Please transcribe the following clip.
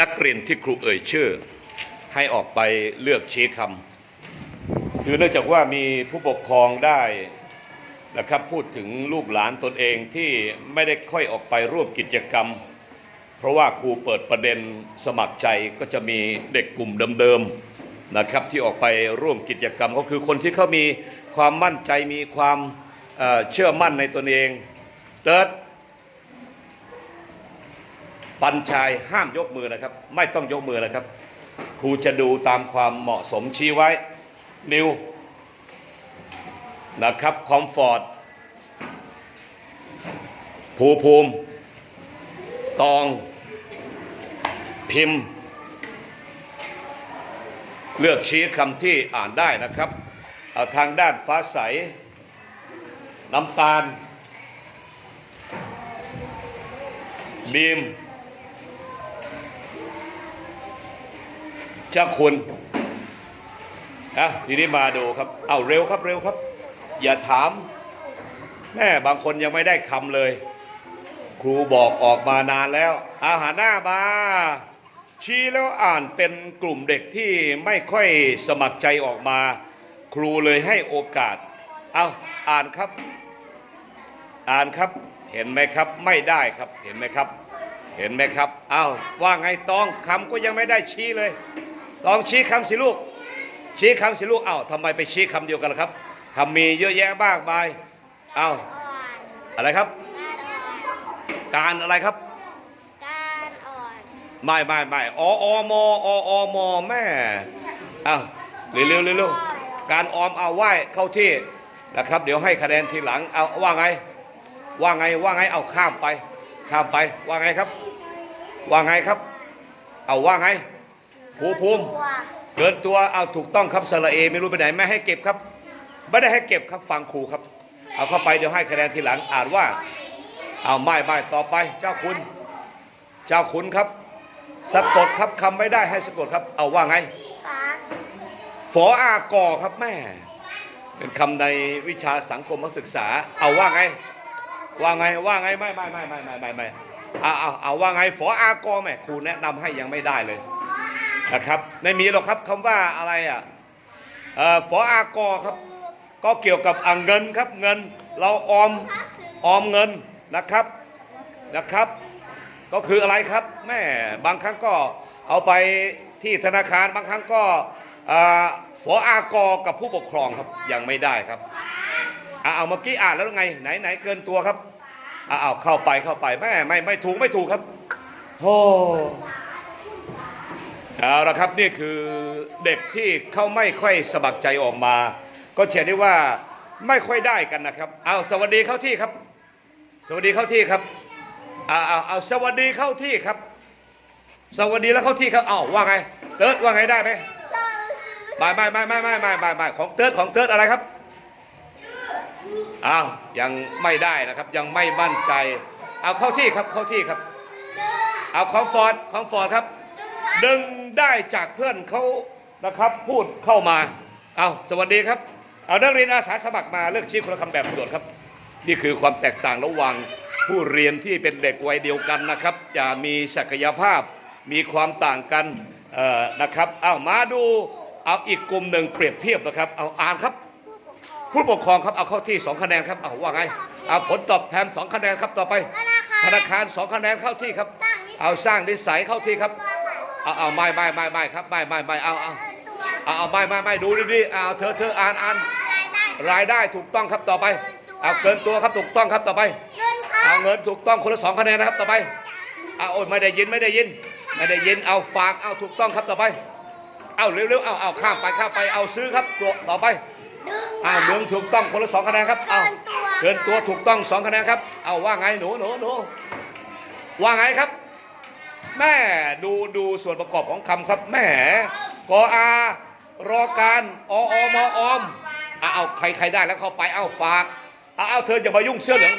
นักเรียนที่ครูเอ่ยชื่อ ให้ออกไปเลือกชี้คำคือเนื่องจากว่ามีผู้ปกครองได้นะครับพูดถึงลูกหลานตนเองที่ไม่ได้ค่อยออกไปร่วมกิจกรรม เพราะว่าครูเปิดประเด็นสมัครใจก็จะมีเด็กกลุ่มเดิมๆนะครับที่ออกไปร่วมกิจกรรม ก็คือคนที่เขามีความมั่นใจมีความเชื่อมั่นในตนเองเติร์ด ปัญชัยห้ามยกมือนะครับ ไม่ต้องยกมือนะครับ ครูจะดูตามความเหมาะสมชี้ไว้ นิวนะครับคอมฟอร์ตภูภูมิ ตอง พิมพ์ เลือกชี้คำที่อ่านได้นะครับเอาทางด้านฟ้าใส น้ำตาลบีม เจ้าคุณนะทีนี้มาดูครับ เอาเร็วครับเร็วครับ อย่าถามแม่บางคนยังไม่ได้คำเลย ครูบอกออกมานานแล้ว อาหารหน้ามา ชี้แล้วอ่านเป็นกลุ่มเด็กที่ไม่ค่อยสมัครใจออกมา ครูเลยให้โอกาส เอาอ่านครับ อ่านครับเห็นไหมครับไม่ได้ครับเห็นไหมครับ เห็นไหมครับอ้าวว่าไงต้องคำก็ยังไม่ได้ชี้เลย ตองชี้คำสิลูก ชี้คำสิลูกอ้าวทำไมไปชี้คำเดียวกันล่ะครับคำมีเยอะแยะมากมายอ้าวอะไรครับ การอะไรครับ การอ่อน ไม่ไม่ไม่ออมออมแม่อ้าวเร็วเร็วเร็วเร็วการออมเอาไหว้เข้าที่นะครับ เดี๋ยวให้คะแนนทีหลัง เอาว่าไง ว่าไง ว่าไง เอาข้ามไป ข้ามไป ว่าไงครับ ว่าไงครับ เอาว่าไง ภูภูมิเกินตัวเอาถูกต้องครับสระเอไม่รู้ไปไหนไม่ให้เก็บครับ ไม่ได้ให้เก็บครับฟังครูครับ เอาเข้าไปเดี๋ยวให้คะแนนทีหลังอ่านว่า เอาไม่ไม่ต่อไป เจ้าคุณ เจ้าคุณครับสะกดครับคำไม่ได้ให้สะกดครับ เอาว่าไงฝออากอครับแม่ เป็นคำในวิชาสังคมศึกษา เอาว่าไง ว่าไงว่าไงไม่ไม่ไม่ไม่ไม่ไม่ไม่เอาเอาเอาว่าไงฝออากอแม่ครูแนะนำให้ยังไม่ได้เลย นะครับ ไม่มีหรอกครับคำว่าอะไรอะเอ่อฝออากอครับก็เกี่ยวกับเงินครับเงินเราออมออมเงินนะครับนะครับ ก็คืออะไรครับแม่บางครั้งก็เอาไปที่ธนาคารบางครั้งก็ฝออากอกับผู้ปกครองครับยังไม่ได้ครับอะเอาเมื่อกี้อ่านแล้วไงไหนไหนเกินตัวครับอะเอาเข้าไปเข้าไปแม่ไม่ไม่ถูกไม่ถูกครับโอ้ เอาละครับนี่คือเด็กที่เขาไม่ค่อยสมัครใจออกมา ก็เชื่อได้ว่าไม่ค่อยได้กันนะครับ เอาสวัสดีเข้าที่ครับ สวัสดีเข้าที่ครับเอาเอาเอาสวัสดีเข้าที่ครับ สวัสดีแล้วเข้าที่ครับเอาว่าไงเติร์ดว่าไงได้ไหมไม่ไม่ไม่ไม่ไม่ไม่ไม่ไม่ของเติร์ดของเติร์ดอะไรครับอ้าวยังไม่ได้นะครับยังไม่มั่นใจ เอาเข้าที่ครับเข้าที่ครับ เอาคอมฟอร์ตคอมฟอร์ตครับ ดึงได้จากเพื่อนเขานะครับพูดเข้ามา เอาสวัสดีครับ เอานักเรียนอาสาสมัครมาเลือกชี้คนละคำแบบโดดครับ นี่คือความแตกต่างระหว่างผู้เรียนที่เป็นเด็กวัยเดียวกันนะครับ จะมีศักยภาพมีความต่างกันนะครับเอามาดูเอาอีกกลุ่มหนึ่งเปรียบเทียบนะครับ เอาอ่านครับผู้ปกครองครับเอาเข้าที่ 2 คะแนนครับเอาว่าไงเอาผลตอบแทน2คะแนนครับต่อไปธนาคาร2คะแนนเข้าที่ครับ เอาสร้างนิสัยเข้าที่ครับ เอาเอาไม่ไม่ไม่ไม่ครับไม่ไม่ไม่เอาเอาเอาเอาไม่ไม่ไม่ดูดีๆเอาเธอเธออ่านอ่านรายได้รายได้ถูกต้องครับต่อไป เอาเกินตัวครับถูกต้องครับต่อไปเงินค่ะเอาเงินถูกต้องคนละสองคะแนนนะครับต่อไปเอาโอ้ยไม่ได้ยินไม่ได้ยิน ไม่ได้ยินเอาฝากเอาถูกต้องครับต่อไป เอาเร็วๆเอาเอาข้ามไปข้ามไปเอาซื้อครับตัวต่อไปดึงเอาเมืองถูกต้องคนละสองคะแนนครับเอาเกินตัวถูกต้องสองคะแนนครับ เอาว่าไงหนูหนูหนูว่าไงครับ แม่ดูดูส่วนประกอบของคำครับแม่กออารอการออมออมเอาเอาใครใครได้แล้วเข้าไปเอาฝากเอาเอาเธออย่ามายุ่งเสื้อเหลือง